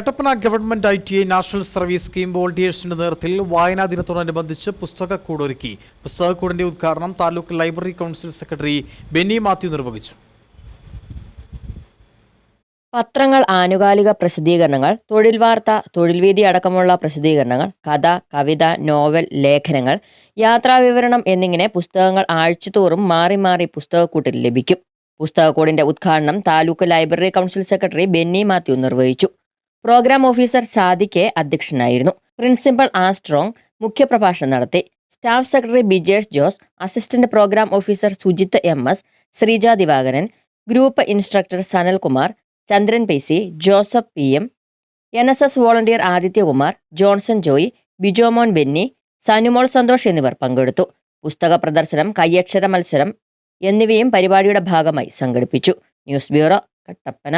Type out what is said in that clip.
Kattappana government I T I national service scheme വോളണ്ടിയേഴ്സിന്റെ നേതൃത്വത്തിൽ വായനാ ദിനത്തോടനുബന്ധിച്ച് പുസ്തകക്കൂട് ഒരുക്കി. പുസ്തകക്കൂടിന്റെ ഉദ്ഘാടനം taluk library council secretary Benny Mathew നിർവഹിച്ചു. പത്രങ്ങൾ ആനുകാലിക പ്രസിദ്ധീകരണങ്ങൾ തൊഴിൽ വാർത്ത തൊഴിൽ വീതി അടക്കമുള്ള പ്രസിദ്ധീകരണങ്ങൾ കഥ കവിത നോവൽ ലേഖനങ്ങൾ യാത്രാവിവരണം എന്നിങ്ങനെ പുസ്തകങ്ങൾ ആഴ്ചതോറും മാറി മാറി പുസ്തകക്കൂട്ടിൽ ലഭിക്കും. പുസ്തകക്കൂടിന്റെ ഉദ്ഘാടനം taluk library council secretary Benny Mathew നിർവഹിച്ചു. പ്രോഗ്രാം ഓഫീസർ സാദിഖെ അധ്യക്ഷനായിരുന്നു. പ്രിൻസിപ്പൽ ആസ്ട്രോങ് മുഖ്യപ്രഭാഷണം നടത്തി. Staff secretary Bijesh Jose assistant programme officer Sujith M S Sreeja Divakaran group instructor Sanalkumar Chandran P C Joseph P M N S S volunteer Adithyakumar Johnson Joy Bijomon Benny Sanumol Santhosh എന്നിവർ പങ്കെടുത്തു. പുസ്തക പ്രദർശനം കയ്യക്ഷര മത്സരം എന്നിവയും പരിപാടിയുടെ ഭാഗമായി സംഘടിപ്പിച്ചു. News bureau Kattappana.